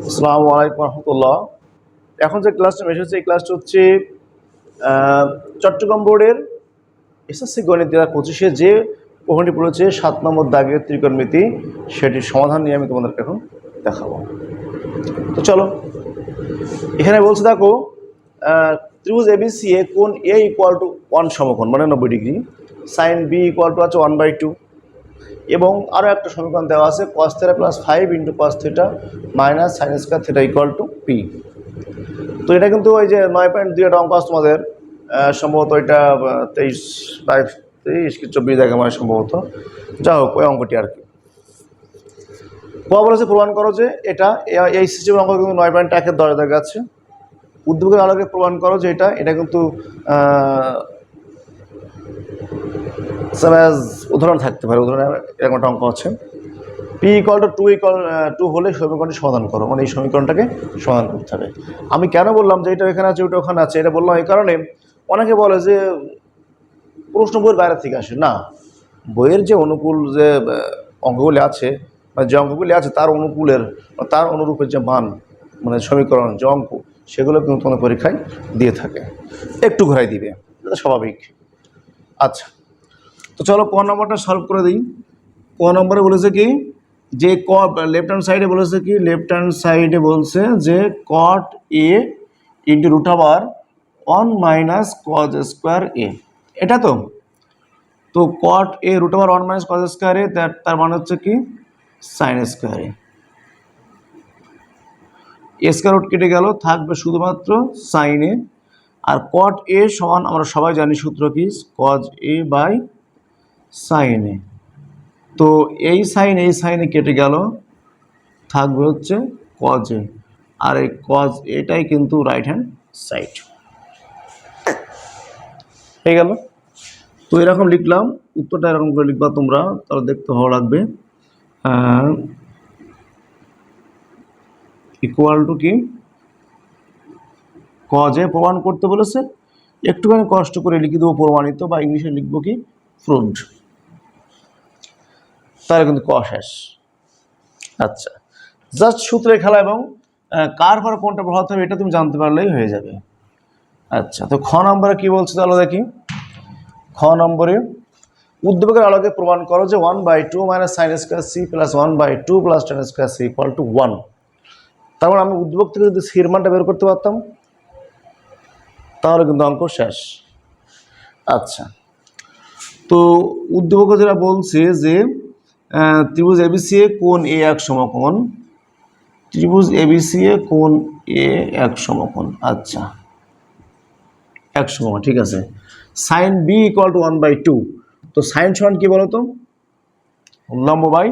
আসসালামু আলাইকুম রহমতুল্লাহ। এখন যে ক্লাসটা এসেছে, এই ক্লাসটা হচ্ছে চট্টগ্রাম বোর্ডের এসএসসি গণিত দু পঁচিশে যে প্রশ্নটি পড়েছে, সাত নম্বর দাগের ত্রিকোণমিতি, সেটির সমাধান নিয়ে আমি তোমাদেরকে এখন দেখাবো। তো চলো, এখানে বলছে দেখো ত্রিভুজ এবিসি এ কোন এ ইকুয়াল টু ওয়ান সমকোণ মানে নব্বই degree. Sine B equal to আছে ওয়ান বাই টু এবং আরও একটা সমীকরণ দেওয়া আছে cos theta plus five into cos theta minus sine square theta equal to P তো এটা কিন্তু ওই যে নয় পয়েন্ট দুই একটা অঙ্ক আছে তোমাদের সম্ভবত এটা তেইশ বাইশ তেইশ কি চব্বিশ দেখে মানে সম্ভবত। যা হোক, ওই অঙ্কটি আর কি। কোয়া বলেছে প্রমাণ করো যে এটা এই সিস্টেমের অঙ্ক কিন্তু নয় পয়েন্ট একের দরে দেখা উদ্যোগের আলোকে প্রমাণ করো যে এটা এটা কিন্তু সাপোজ উদাহরণ থাকতে পারে, উদাহরণ এরকম একটা অঙ্ক আছে। P equal to two equal two হলে সমীকরণটি সমাধান করো মানে এই সমীকরণটাকে সমাধান করতে হবে। আমি কেন বললাম যে এটা এখানে আছে, ওটা ওখানে আছে? এটা বললাম এই কারণে, অনেকে বলে যে প্রশ্ন বইয়ের বাইরে থেকে আসে। না, বইয়ের যে অনুকূল যে অঙ্কগুলি আছে, বা যে অঙ্কগুলি আছে, তার অনুকূলের তার অনুরূপের যে মান মানে সমীকরণ, যে অঙ্ক সেগুলো কিন্তু তোমাদের পরীক্ষায় দিয়ে থাকে। একটু ঘোরাই দিবে, এটা স্বাভাবিক। আচ্ছা তো চলো ক নম্বরটা সলভ করে দিই। ক নম্বরে বলেছে কি, যে ক লেফট হ্যান্ড সাইডে বলেছে কি লেফট হ্যান্ড সাইডে বলছে যে কট এ ইন্টু রুট আবার one minus cos square A এটা তো? তো কট এ রুট আবার one minus cos square A তার মানে হচ্ছে কি sine square A square root কেটে গেল, থাকবে শুধুমাত্র সাইনে আর কট এ সমান, আমরা সবাই জানি সূত্র কি কজ এ বাই সাইনে তো এই সাইন, এই সাইনে কেটে গেল, থাকবে হচ্ছে কজ আর এই কজ এটাই কিন্তু রাইট হ্যান্ড সাইড হয়ে গেল। তো এরকম লিখলাম, উত্তরটা এরকম করে লিখবা তোমরা, তাহলে দেখতে ভালো লাগবে। ইকুয়াল টু কি? কজে প্রমাণ করতে বলেছে। একটুখানি কষ্ট করে লিখে দেবো প্রমাণিত, বা ইংলিশে লিখব কি? ফ্রুড তাহলে কিন্তু ক শেষ। আচ্ছা জাস্ট সূত্রে খেলা এবং কার পর কোনটা প্রভাব হবে এটা তুমি জানতে পারলেই হয়ে যাবে। আচ্ছা তো খ নম্বরে কি বলছে তাহলে দেখি। খ নম্বরে উদ্যোগের আলোকে প্রমাণ করো যে one by two minus sine square C plus one by two plus tan square C equal to one তারপর আমি উদ্যোগ থেকে যদি সির মানটা বের করতে পারতাম, তাহলে কিন্তু অঙ্ক শেষ। আচ্ছা তো উদ্যোগ যেটা বলছে যে ত্রিভুজ এবিসি এ কোন এ এক সমকোণ। ত্রিভুজ এবিসি এ কোন এ এক সমকোণ। আচ্ছা। এক সমকোণ, ঠিক আছে। Sine B equal to one by two তো সাইন সমান কি বলতো? লম্ব বাই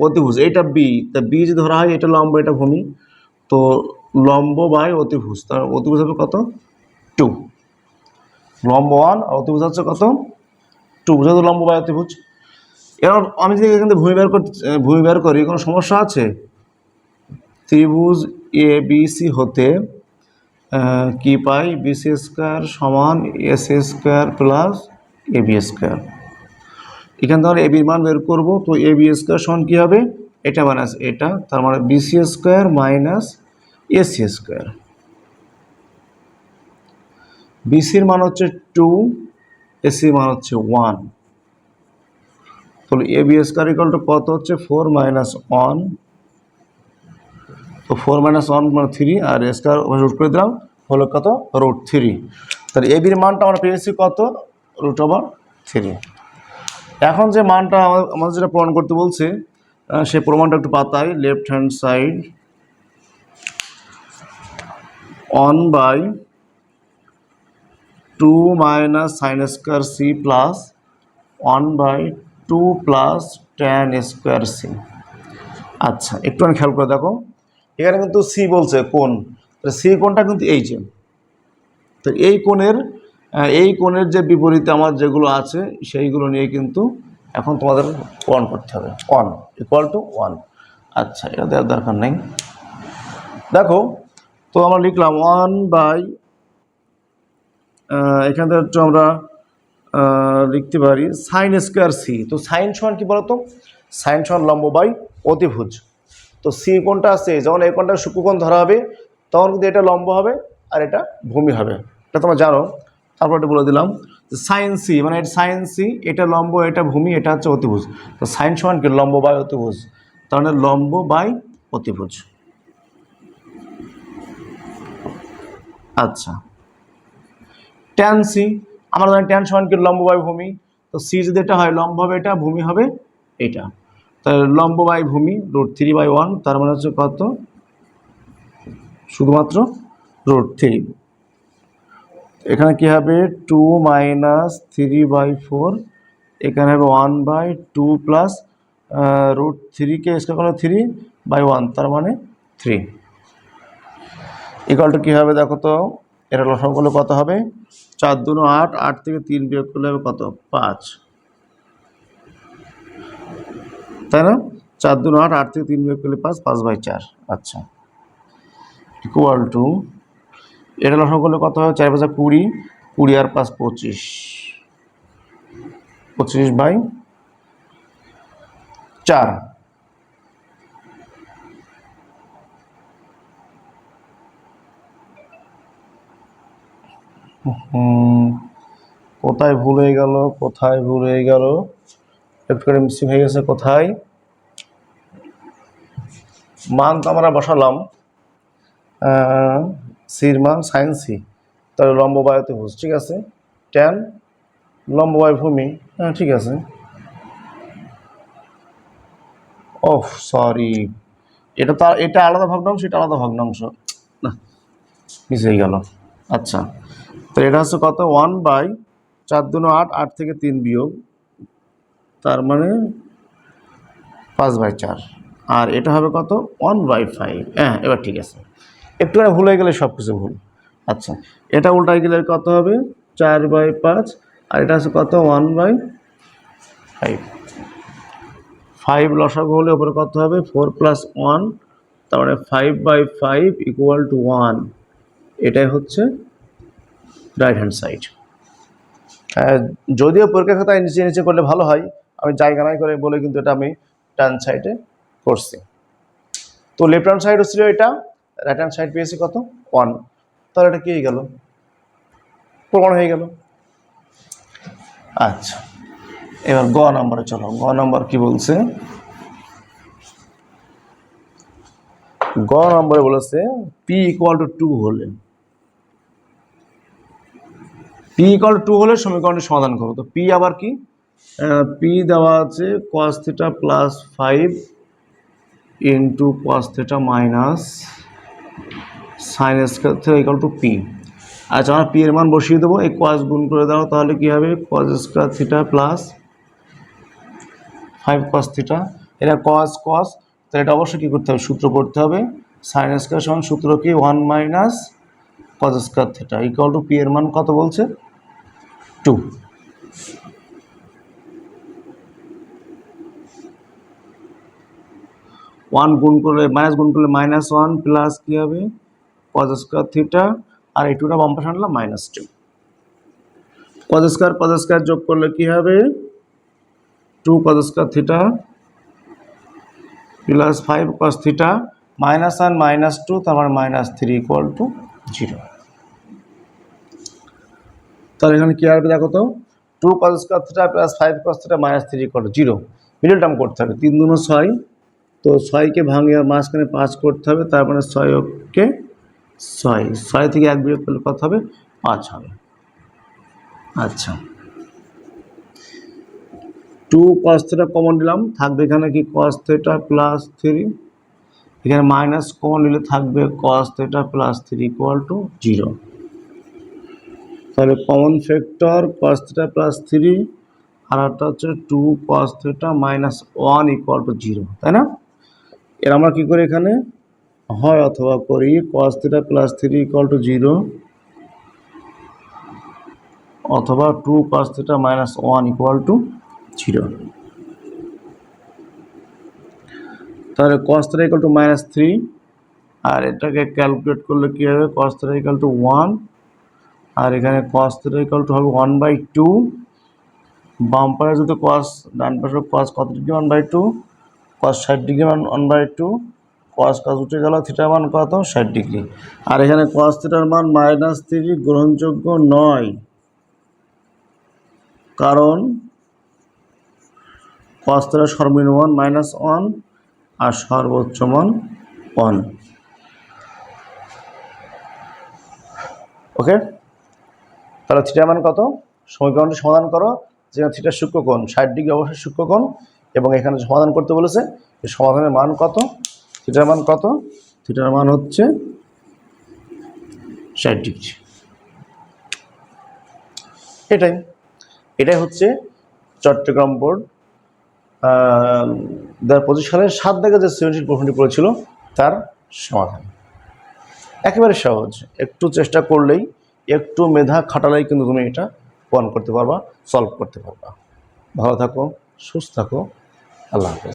অতিভুজ। এইটা বি তা বি যদি ধরা হয়, এটা লম্ব, এটা ভূমি। তো লম্ব বাই অতিভুজ। তার অতিভুজ হবে কত? টু লম্ব ওয়ান আর অতিভুজ হচ্ছে কত? টু যেহেতু লম্ব বাই অতিভুজ? এবার আমি যদি এখান থেকে ভূমি বের করতে ভূমি বের করি, কোনো সমস্যা আছে? ত্রিভুজ এ বি সি হতে কি পাই? বিসি স্কোয়ার সমান S square plus A B square এখান থেকে এ মান বের করব, তো এ বি স্কোয়ার সমান কী হবে? এটা মাইনাস এটা, তার মানে BC square minus AC square বিসির মান হচ্ছে টু এসির মান হচ্ছে ওয়ান তাহলে A B square equal to কত হচ্ছে? ফোর মাইনাস ওয়ান তো ফোর মাইনাস ওয়ান মানে থ্রি আর স্কোয়ার রুট করে দিলাম, হলো কত? রুট থ্রি তাহলে এ বির মানটা আমরা পেয়েছি কত? রুট ওভার থ্রি এখন যে মানটা আমা- আমাদের যেটা প্রমাণ করতে বলছে সেই প্রমাণটা একটু পাতাই left hand side one by two minus sine square C plus one by two plus tan square C আচ্ছা একটুখানি খেয়াল করে দেখো। এখানে কিন্তু সি বলছে কোন সি কোনটা কিন্তু এই যে। তো এই কোণের এই কোণের যে বিপরীতে আমার যেগুলো আছে, সেইগুলো নিয়ে কিন্তু এখন তোমাদের ওয়ান করতে হবে। ওয়ান ইকুয়াল টু ওয়ান আচ্ছা এটা দেওয়ার দরকার নেই। দেখো, তো আমরা লিখলাম ওয়ান বাই এখান থেকে একটু আমরা লিখতে পারি সাইন স্কোয়ার সি তো সাইন সমান কি বলতো? সাইন সমান লম্ব বাই অতিভুজ। তো সি কোণটা আছে, যখন এই কোণটা সূক্ষ্মকোণ ধরা হবে, তখন কিন্তু এটা লম্ব হবে আর এটা ভূমি হবে। এটা তোমরা জানো। তারপর এটা বলে দিলাম সাইন সি মানে এটা সাইন সি এটা লম্ব, এটা ভূমি, এটা হচ্ছে অতিভুজ। তো সাইন সমান কি? লম্ব বাই অতিভুজ। তার মানে লম্ব বাই অতিভুজ। আচ্ছা। ট্যান সি আমরা জানি ট্যান সমান কি লম্ব বাই ভূমি, তো সি যদি এটা হয়, লম্ব হবে এটা, ভূমি হবে এটা। তাহলে লম্ব বাই ভূমি রুট থ্রি বাই ওয়ান তার মানে হচ্ছে কত? শুধুমাত্র রুট থ্রি এখানে কি হবে? Two minus three by four এখানে হবে one by two plus root থ্রিকে square করলে থ্রি বাই ওয়ান তার মানে থ্রি ইকাল টু কী হবে দেখো তো? এটা লসাগু করলে কত হবে? চার দুনো আট আট থেকে তিন বিয়োগ করলে হবে কত? পাঁচ। তাই না? চার দুনো আট আট থেকে তিন বিয়োগ করলে পাঁচ পাঁচ বাই চার। আচ্ছা। ইকুয়াল টু এটা লসাগু করলে কত? হবে চার পাঁচা কুড়ি কুড়ি আর পাঁচ পঁচিশ। পঁচিশ বাই চার। কোথায় ভুল হয়ে গেল, কোথায় ভুল হয়ে গেল? একটু মিসিং হয়ে গেছে কোথায়? মান তো আমরা বসালাম। সির মান সাইন সি তাহলে লম্ব বায়ুতে ভুজ ঠিক আছে? ট্যান লম্ববায়ু ভূমি হ্যাঁ ঠিক আছে। ওহ সরি এটা তো এটা আলাদা ভগ্নাংশ এটা আলাদা ভগ্নাংশ। না, মিস হয়ে গেল। আচ্ছা। তো এটা হচ্ছে কত? ওয়ান বাই চার দুনো আট আট থেকে তিন বিয়োগ। তার মানে পাঁচ বাই চার। আর এটা হবে কত? One by five. হ্যাঁ এবার ঠিক আছে। একটুখানি ভুল হয়ে গেলে সব কিছু ভুল। আচ্ছা এটা উল্টায় গেলে কত হবে? চার বাই পাঁচ। আর এটা হচ্ছে কত? One by five. ফাইভ লসাগু হলে ওপরে কত হবে? ফোর প্লাস ওয়ান তার মানে five by five equal to one. এটাই হচ্ছে রাইট হ্যান্ড সাইড যদিও পরীক্ষা খাতায় নিচে নিচে করলে ভালো হয়, আমি জায়গা নাই করে বলে কিন্তু এটা আমি ডান সাইডে করছি। তো লেফট হ্যান্ড সাইড ছিল এটা রাইট হ্যান্ড সাইড পেয়েছি কত? ওয়ান তাহলে এটা কি হয়ে গেল? প্রমাণ হয়ে গেল। আচ্ছা এবার গ নম্বরে চলো। গ নম্বর কি বলছে? গ নম্বরে বলেছে পি ইকুয়াল টু টু হলে। পি ইকুয়াল টু হলে সমীকরণের সমাধান করো। তো পি আবার কি? পি দেওয়া আছে theta plus five into cos theta minus sine square equal to P আচ্ছা আমরা পি এর মান বসিয়ে দেবো। এই কস গুণ করে দাও, তাহলে কি হবে? Cos square theta plus five cos theta এটা কস কোয়াস তো এটা অবশ্যই কী করতে হবে? সূত্র করতে হবে। সাইন স্কোয়ার সমান সূত্র কি? One minus cos square theta equal to P এর মান কত বলছে? টু ওয়ান গুণ করলে মাইনাস গুণ করলে মাইনাস ওয়ান প্লাস কী হবে? কজ স্কোয়ার থিটা আর এই টুটা বাম পাশে আনলাম minus two cos square cos square যোগ করলে কী হবে? Two cos square theta plus five cos theta minus one minus two তারপর minus three equal to zero তাহলে এখানে কী আসবে দেখো তো? Two cos square theta plus five cos theta minus three two zero middle term করতে হবে, তিন দুনো ছয়। তো ছয়কে ভাঙে মাঝখানে পাঁচ করতে হবে তার মানে ছয়কে ছয়। ছয় থেকে এক বিয়োগ করলে কত হবে? পাঁচ হবে। আচ্ছা। টু কস থিটা কমন নিলাম, থাকবে এখানে কি কস থিটা প্লাস থ্রি এখানে মাইনাস কমন নিলে থাকবে cos theta plus three equal to zero তাহলে common factor cos theta plus three আর একটা হচ্ছে two cos theta minus one equal to zero তাই না? এর আমরা কী করি এখানে? হয় অথবা করি cos theta plus three equal to zero অথবা two cos theta minus one equal to zero তাহলে cos theta equal to minus three আর এটাকে ক্যালকুলেট করলে কী হবে? Cos theta equal to one আর এখানে কস থিটা ইকুয়াল টু হবে one by two বাম পাশে যদি কস ডান পাশে কস কত degree one by two cos ষাট degree one by two cos cos উঠে গেল থিটার মান কত? ষাট ডিগ্রি আর এখানে কস থিটার মান মাইনাস থ্রি গ্রহণযোগ্য নয়। কারণ কস থিটার সর্বনিম্ন মান মাইনাস ওয়ান আর সর্বোচ্চ মান ওয়ান ওকে তাহলে থিটার মান কত? সমীকরণটি সমাধান করো। যেখানে থিটার সূক্ষ্মকোণ ষাট ডিগ্রি অবশ্যই সূক্ষ্মকোণ এবং এখানে সমাধান করতে বলেছে সমাধানের মান কত? থিটার মান কত? থিটার মান হচ্ছে ষাট ডিগ্রি। এটাই। এটাই হচ্ছে চট্টগ্রাম বোর্ড দু পঁচিশ সালের সাত দাগে যে সৃজনশীল প্রশ্নটি পড়েছিল তার সমাধান। একেবারে সহজ। একটু চেষ্টা করলেই একটু মেধা খাটালেই কিন্তু তুমি এটা পণ করতে পারবা, সলভ করতে পারবা। ভালো থাকো, সুস্থ থাকো। আল্লাহ হাফেজ।